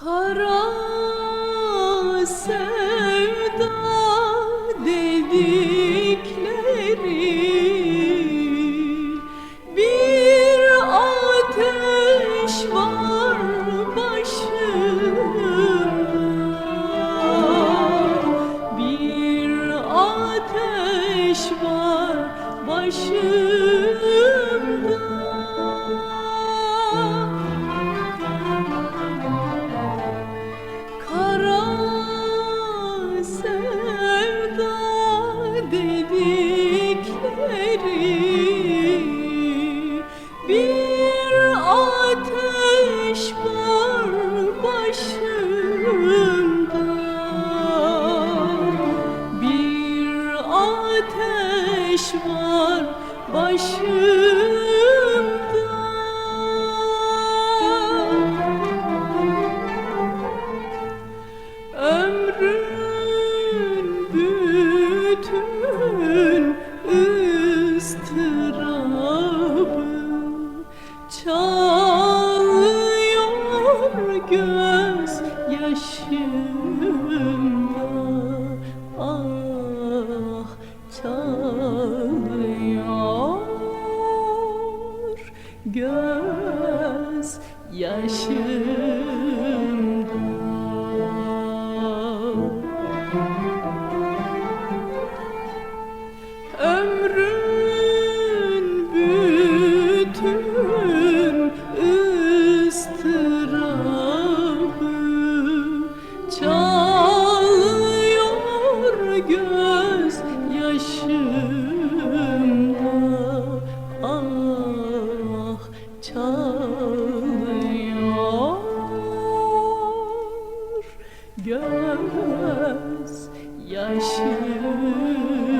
Kara sevda dedikleri bir ateş var başımda bir ateş var başımda var başımda. Ömrün bütün ıstırabı Çalıyor göz yaşımda göz yaşımda Ömrün bütün ıstırabı çalıyor göz çalıyor. Göz yaşımda